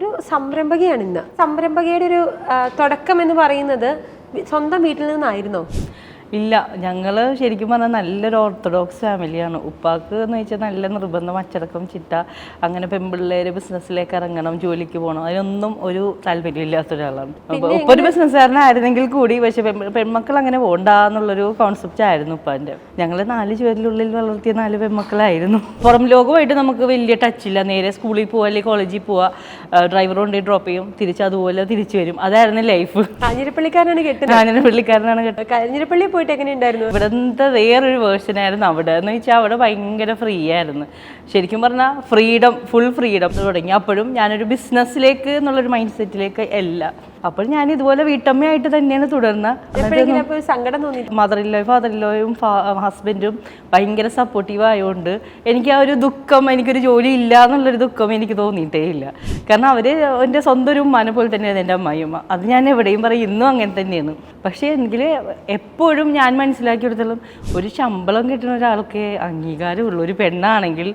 ഒരു സംരംഭകയാണ് ഇന്ന്. സംരംഭകയുടെ ഒരു തുടക്കം എന്ന് പറയുന്നത് സ്വന്തം വീട്ടിൽ നിന്നായിരുന്നോ? ഇല്ല ഞങ്ങൾ ശരിക്കും പറഞ്ഞാൽ നല്ലൊരു ഓർത്തഡോക്സ് ഫാമിലിയാണ് ഉപ്പാക്ക് എന്ന് വെച്ചാൽ നല്ല നിർബന്ധം അച്ചടക്കം ചിട്ട അങ്ങനെ പെൺപിള്ളേർ ബിസിനസ്സിലേക്ക് ഇറങ്ങണം ജോലിക്ക് പോകണം അതിനൊന്നും ഒരു താല്പര്യം ഇല്ലാത്ത ഒരാളാണ്. ഉപ്പ ഒരു ബിസിനസ്സുകാരനായിരുന്നെങ്കിൽ കൂടി പക്ഷെ പെൺ- പെൺമക്കൾ അങ്ങനെ പോകണ്ട എന്നുള്ളൊരു കോൺസെപ്റ്റ് ആയിരുന്നു ഉപ്പാന്റെ ഞങ്ങൾ നാല് ചുവരിലുള്ളിൽ വളർത്തിയ നാല് പെൺമക്കളായിരുന്നു. പുറം ലോകമായിട്ട് നമുക്ക് വലിയ ടച്ചില്ല നേരെ സ്കൂളിൽ പോവുക അല്ലെങ്കിൽ കോളേജിൽ പോവുക ഡ്രൈവർ കൊണ്ടുപോയി ഡ്രോപ്പ് ചെയ്യും. തിരിച്ച് അതുപോലെ തിരിച്ചു വരും. അതായിരുന്നു ലൈഫ് കാഞ്ഞിരപ്പള്ളിക്കാരനാണ് കെട്ടുന്നത്. കാഞ്ഞിരപ്പള്ളിക്കാരനാണ് പുള്ളിക്കാരനാണ് കേട്ടത് കാഞ്ഞിരപ്പള്ളി പോയിട്ട് എങ്ങനെയുണ്ടായിരുന്നു ഇവിടുത്തെ വേറൊരു വേർഷൻ ആയിരുന്നു അവിടെ. എന്ന് വെച്ചാൽ അവിടെ ഭയങ്കര ഫ്രീ ആയിരുന്നു. ശരിക്കും പറഞ്ഞാൽ ഫ്രീഡം ഫുൾ ഫ്രീഡം തുടങ്ങി. അപ്പോഴും ഞാനൊരു ബിസിനസ്സിലേക്ക് എന്നുള്ളൊരു മൈൻഡ് സെറ്റിലേക്ക് അല്ല. അപ്പോൾ ഞാൻ ഇതുപോലെ വീട്ടമ്മയായിട്ട് തന്നെയാണ് തുടർന്ന്. എപ്പോഴെങ്കിലും അപ്പൊ ഒരു സങ്കടം തോന്നി? മദർ ഇല്ലോയും ഫാദർ ഇല്ലോയും ഹസ്ബൻഡും ഭയങ്കര സപ്പോർട്ടീവ് ആയതുകൊണ്ട് എനിക്ക് ആ ഒരു ദുഃഖം എനിക്കൊരു ജോലി ഇല്ല എന്നുള്ളൊരു ദുഃഖം എനിക്ക് തോന്നിയിട്ടേ ഇല്ല. കാരണം അവർ എന്റെ സ്വന്തം ഒരു ഉമ്മാനെ പോലെ തന്നെയാണ് എന്റെ അമ്മായിയമ്മ. അത് ഞാൻ എവിടെയും പറയും ഇന്നും അങ്ങനെ തന്നെയാണ്. പക്ഷേ എങ്കിൽ എപ്പോഴും ഞാൻ മനസ്സിലാക്കി മനസ്സിലാക്കിയെടുത്തോളം ഒരു ശമ്പളം കിട്ടുന്ന ഒരാൾക്ക് അംഗീകാരമുള്ള ഒരു പെണ്ണാണെങ്കിൽ